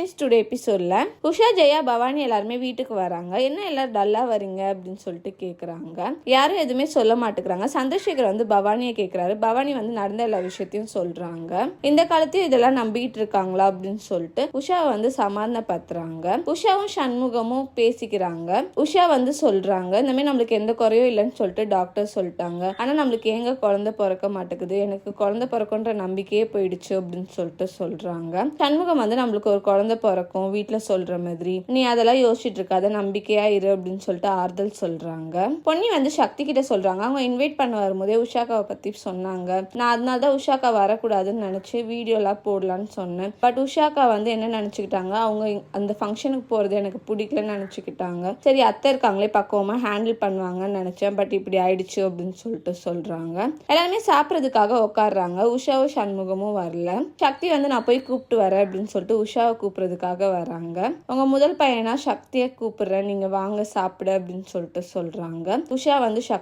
Friends today எபிசோடில் உஷா ஜெயா பவானி எல்லாருமே வீட்டுக்கு வராங்க. என்ன எல்லாரும் டல்லாக வரீங்க அப்படின்னு சொல்லிட்டு கேட்குறாங்க யாரும் எதுவுமே சொல்ல மாட்டேங்கிறாங்க. சந்திரசேகர் வந்து பவானியை கேட்குறாரு பவானி வந்து நடந்த எல்லா விஷயத்தையும் சொல்கிறாங்க இந்த காலத்தையும் இதெல்லாம் நம்பிக்கிட்டு இருக்காங்களா அப்படின்னு சொல்லிட்டு உஷாவை வந்து சமாதானப்படுத்துறாங்க. உஷாவும் சண்முகமும் பேசிக்கிறாங்க. உஷா வந்து சொல்கிறாங்க இந்த மாதிரி நம்மளுக்கு எந்த குறையும் இல்லைன்னு சொல்லிட்டு டாக்டர் சொல்லிட்டாங்க. ஆனால் நம்மளுக்கு எங்க குழந்தை பிறக்க மாட்டேங்குது? எனக்கு குழந்தை பிறக்குன்ற நம்பிக்கையே போயிடுச்சு அப்படின்னு சொல்லிட்டு சொல்றாங்க. சண்முகம் வந்து நம்மளுக்கு ஒரு குழந்தை பிறக்கும் வீட்டுல சொல்ற மாதிரி. நீ அதெல்லாம் யோசிச்சுட்டு இருக்காத நம்பிக்கையா இரு அப்படின்னு சொல்லிட்டு ஆறுதல் சொல்றாங்க. பொன்னி வந்து சக்தி கிட்ட சொல்றாங்க. அவங்க இன்வைட் பண்ண வரும்போதே உஷாக்காவை பத்தி சொன்னாங்க. நான் அதனால தான் உஷாக்கா வரக்கூடாதுன்னு நினைச்சு வீடியோலாம் போடலான்னு சொன்னேன். பட் உஷாக்கா வந்து என்ன நினைச்சுக்கிட்டாங்க? அவங்க அந்த ஃபங்க்ஷனுக்கு போறது எனக்கு பிடிக்கலன்னு நினைச்சுக்கிட்டாங்க. சரி அத்தை இருக்காங்களே பக்குவமா ஹேண்டில் பண்ணுவாங்கன்னு நினைச்சேன். பட் இப்படி ஆயிடுச்சு அப்படின்னு சொல்லிட்டு சொல்றாங்க. எல்லாருமே சாப்பிட்றதுக்காக உட்காடுறாங்க உஷாவும் சண்முகமும் வரல. சக்தி வந்து நான் போய் கூப்பிட்டு வரேன் அப்படின்னு சொல்லிட்டு உஷாவை கூப்பிட்றதுக்காக வராங்க. உங்க முதல் பையனா சக்தியை கூப்பிடுறேன் நீங்க வாங்க சாப்பிட அப்படின்னு சொல்லிட்டு சொல்றாங்க. உஷா வந்து சக்தி